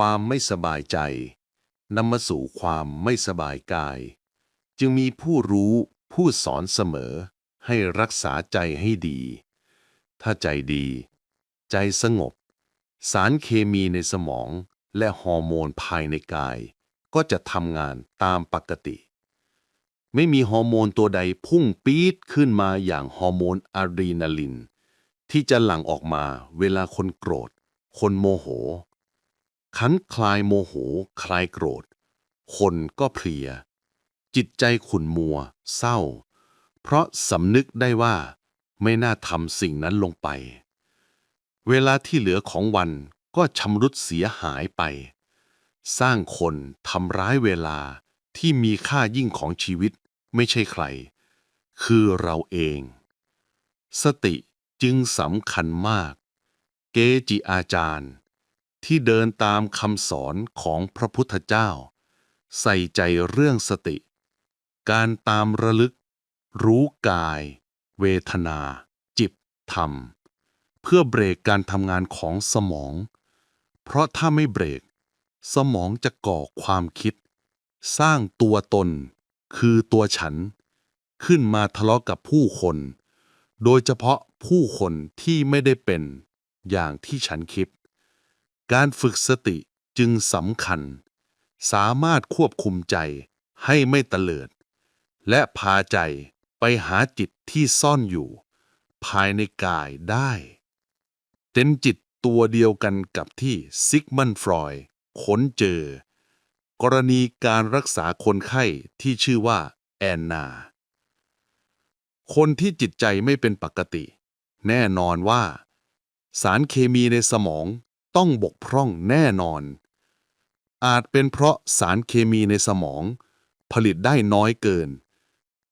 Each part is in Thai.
ความไม่สบายใจนำมาสู่ความไม่สบายกาย จึงมีผู้รู้ผู้สอนเสมอ ให้รักษาใจให้ดี ถ้าใจดี ใจสงบ สารเคมีในสมองและฮอร์โมนภายในกาย ก็จะทำงานตามปกติ ไม่มีฮอร์โมนตัวใดพุ่งปี๊ดขึ้นมาอย่างฮอร์โมนอะดรีนาลิน ที่จะหลั่งออกมาเวลาคนโกรธ คนโมโห ขันคลายโมโห คลายโกรธ คนก็เพลีย จิตใจขุ่นมัว เศร้า เพราะสำนึกได้ว่า ไม่น่าทำสิ่งนั้นลงไป เวลาที่เหลือของวันก็ชำรุดเสียหายไป สร้างคนทำร้ายเวลาที่มีค่ายิ่งของชีวิตไม่ใช่ใคร คือเราเอง สติจึงสำคัญมาก เกจิอาจารย์ ที่เดินตามคำสอนของพระพุทธเจ้า ใส่ใจเรื่องสติ การตามระลึก รู้กาย เวทนา จิตธรรม เพื่อเบรกการทำงานของสมอง เพราะถ้าไม่เบรก สมองจะก่อความคิด สร้างตัวตน คือตัวฉัน ขึ้นมาทะเลาะกับผู้คน โดยเฉพาะผู้คนที่ไม่ได้เป็นอย่างที่ฉันคิด การฝึกสติจึงสำคัญ สามารถควบคุมใจให้ไม่ตเตลิด และพาใจไปหาจิตที่ซ่อนอยู่ ภายในกายได้ เป็นจิตตัวเดียวกันกับที่ซิกมันฟรอยด์ค้นเจอ กรณีการรักษาคนไข้ที่ชื่อว่าแอนนา คนที่จิตใจไม่เป็นปกติ แน่นอนว่า สารเคมีในสมอง ต้องบกพร่องแน่นอน อาจเป็นเพราะสารเคมีในสมอง ผลิตได้น้อยเกิน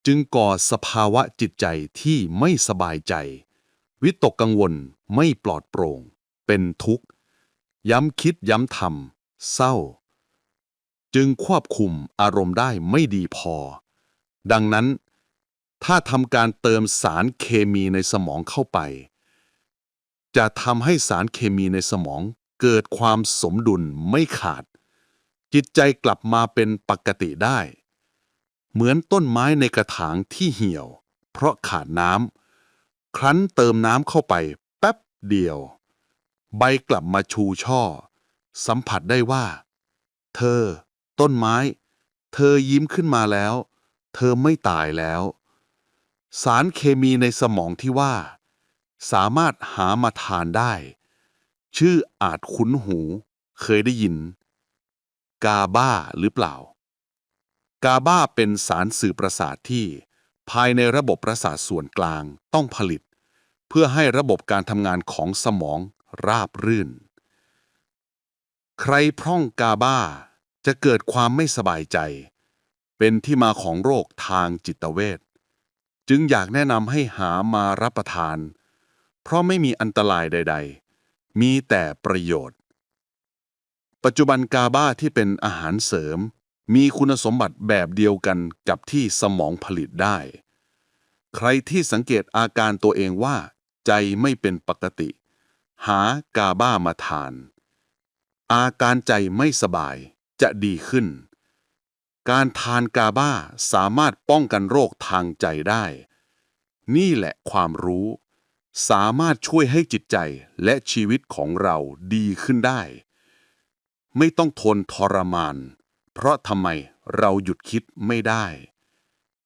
จึงก่อสภาวะจิตใจที่ไม่สบายใจ วิตกกังวลไม่ปลอดโปร่ง เป็นทุกข์ ย้ำคิดย้ำทำเศร้า จึงควบคุมอารมณ์ได้ไม่ดีพอ ดังนั้น ถ้าทำการเติมสารเคมีในสมองเข้าไป จะทำให้สารเคมีในสมองเกิดความสมดุลไม่ขาด จิตใจกลับมาเป็นปกติได้ เหมือนต้นไม้ในกระถางที่เหี่ยว เพราะขาดน้ำครั้นเติมน้ำเข้าไปแป๊บเดียว ใบกลับมาชูช่อ สัมผัสได้ว่า เธอ ต้นไม้ เธอยิ้มขึ้นมาแล้ว เธอไม่ตายแล้ว สารเคมีในสมองที่ว่า สามารถหามาทานได้ ชื่ออาจคุ้นหู เคยได้ยิน กาบ้าหรือเปล่า กาบ้าเป็นสารสื่อประสาทที่ ภายในระบบประสาทส่วนกลางต้องผลิต เพื่อให้ระบบการทำงานของสมองราบรื่น ใครพร่องกาบ้าจะเกิดความไม่สบายใจ เป็นที่มาของโรคทางจิตเวชจึงอยากแนะนำให้หามารับประทาน เพราะไม่มีอันตรายใด ๆ มีแต่ประโยชน์ ปัจจุบันกาบ้าที่เป็นอาหารเสริม มีคุณสมบัติแบบเดียวกันกับที่สมองผลิตได้ ใครที่สังเกตอาการตัวเองว่า ใจไม่เป็นปกติ หากาบ้ามาทาน อาการใจไม่สบายจะดีขึ้น การทานกาบ้าสามารถป้องกันโรคทางใจได้ นี่แหละความรู้ สามารถช่วยให้จิตใจและชีวิตของเราดีขึ้นได้ ไม่ต้องทนทรมาน เพราะทำไมเราหยุดคิดไม่ได้